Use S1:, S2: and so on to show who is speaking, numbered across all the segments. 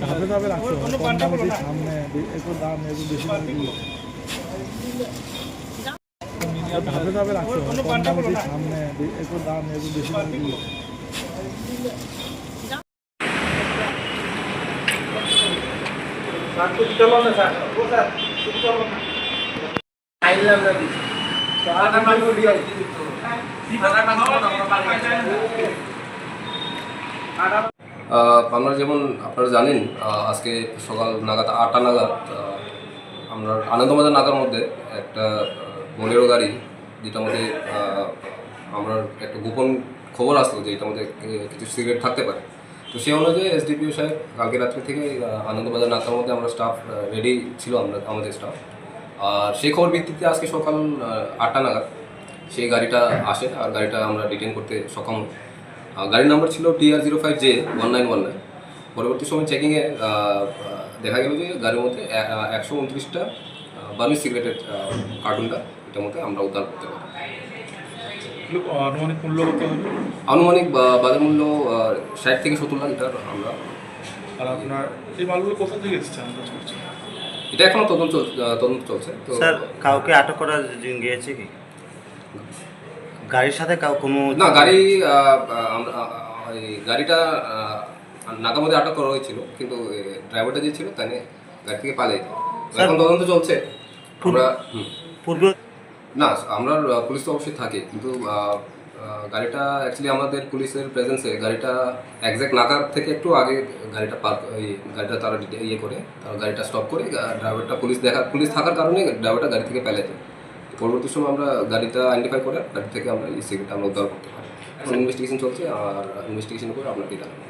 S1: ধাপে ধাপে রাখছো। কম দামে দিয়ে সামনে বে- একটু দাম একটু বেশি দামে দিও ধাপে ধাপে রাখছো কম দামে দিয়ে সামনে একটু দাম একটু বেশি দামে দিও
S2: আহ, আমরা যেমন আপনারা জানেন আজকে সকাল নাগাদ আটটা নাগাদ আমরা আনন্দবাজার নাগার মধ্যে একটা বোলেরো গাড়ি যেটা মধ্যে আমরা একটা গোপন খবর আসলো যে এটার মধ্যে কিছু সিগারেট থাকতে পারে তো সেই অনুযায়ী এসডিপিও সাহেব কালকে রাত্রি থেকে আনন্দবাজার নাকার মধ্যে আমরা স্টাফ রেডি ছিল আমরা, আমাদের স্টাফ আর সেই খবর ভিত্তিতে আজকে সকাল আটটা নাগাদ সেই গাড়িটা আসে, আর গাড়িটা আমরা ডিটেন করতে সক্ষম। গাড়ির নাম্বার ছিল T R zero five J one nine one nine পরবর্তী সময় চেকিংয়ে দেখা গেল যে গাড়ির মধ্যে একশো উনত্রিশটা বার্মি সিগারেটের কার্টুনটা এটার মধ্যে আমরা উদ্ধার করতে পারি।
S1: আনুমানিক মূল্য কত হবে?
S2: আনুমানিক বাজার মূল্য ষাট থেকে সত্তর লাখ লিটার আমরা।
S1: আর আপনার এই মালগুলো কোথা থেকে এসেছে আন্দাজ
S2: এটা এখনও তদন্ত তদন্ত চলছে তো
S3: স্যার কাউকে আটক করা গিয়েছে কি? গাড়ির সাথে কোনো
S2: না গাড়ি গাড়িটা নাকার মধ্যে আটক করা হয়েছিল কিন্তু ড্রাইভারটা যে ছিল তাই গাড়ি থেকে পালিয়ে এখন তদন্ত চলছে। আমরা।
S3: পূর্বে
S2: না আমরা পুলিশ তো অবশ্যই থাকে কিন্তু গাড়িটা অ্যাকচুয়ালি আমাদের পুলিশের প্রেজেন্সে গাড়িটা একজ্যাক্ট নাকার থেকে একটু আগে গাড়িটা পার্ক গাড়িটা তারা ইয়ে করে তারা গাড়িটা স্টপ করে ড্রাইভারটা পুলিশ দেখা পুলিশ থাকার কারণে ড্রাইভারটা গাড়ি থেকে পালিয়ে যায়। পরবর্তী সময় আমরা গাড়িটা আইডেন্টিফাই করে গাড়ি থেকে আমরা এই সিগারেটটা আমরা উদ্ধার করতে পারি। এখন ইনভেস্টিগেশন চলছে আর ইনভেস্টিগেশন করে আপনাকে জানাব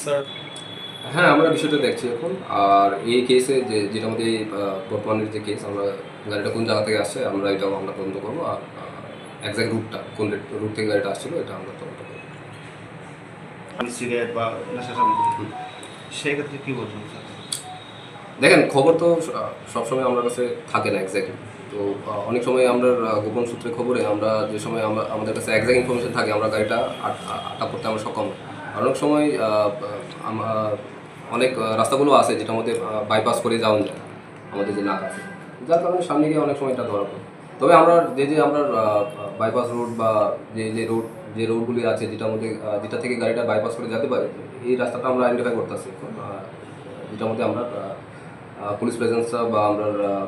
S1: স্যার
S2: হ্যাঁ আমরা বিষয়টা দেখছি এখন। আর এই কেসে যে যেটা আমাদের বর্তমানের যে কেস আমরা গাড়িটা কোন জায়গা থেকে আসছে আমরা এটাও আমরা তদন্ত করব। আর একজ্যাক্ট রুটটা কোন রুট থেকে গাড়িটা আসছিল এটা আমরা তদন্ত করব।
S3: সিগারেট বা নেশা সামগ্রী সেক্ষেত্রে কী বলছেন স্যার?
S2: দেখেন খবর তো সবসময় আমার কাছে থাকে না এক্স্যাক্টলি তো অনেক সময় আমরা গোপন সূত্রে খবরে আমরা যে সময় আমরা, আমাদের কাছে এক্সাক্ট ইনফরমেশন থাকে, আমরা গাড়িটা আট- করতে আমরা সক্ষম। অনেক সময় অনেক রাস্তাগুলো আছে যেটার মধ্যে বাইপাস করে যাওয়া যায়, আমাদের যে নাক আছে। যার কারণে সামনে গিয়ে অনেক সময় এটা ধরা পড়ে। তবে আমরা যে যে আমরা বাইপাস রোড বা যে যে রোড যে রোডগুলি আছে যেটার মধ্যে যেটা থেকে গাড়িটা বাইপাস করে যেতে পারে, এই রাস্তাটা আমরা আইডেন্টিফাই করতেছি। যেটার মধ্যে আমরা পুলিশ প্রেজেন্সটা বা আমরা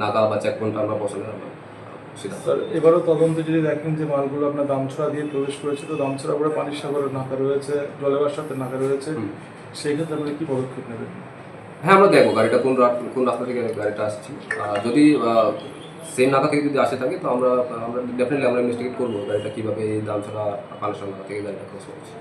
S2: নাকা বা চেকপয়েন্টটা আমরা বসালে আমরা
S1: স্যার এবারও তদন্তে যদি দেখেন যে মালগুলো আপনার দামছড়া দিয়ে প্রবেশ করেছে তো দামছড়া করে পানির সাগরের নাকা রয়েছে জলের সাথে নাকা রয়েছে। সেই ক্ষেত্রে আপনি কি পদক্ষেপ নেবেন?
S2: হ্যাঁ আমরা দেখব গাড়িটা কোন কোন রাস্তা থেকে গাড়িটা আসছে। যদি সেম নাকা থেকে যদি আসে থাকে তো আমরা আমরা ডেফিনেটলি আমরা ইনভেস্টিগেট করব গাড়িটা কীভাবে এই দাম ছাড়া পানেশ্বর নাকা থেকে গাড়িটা ক্রস করছে।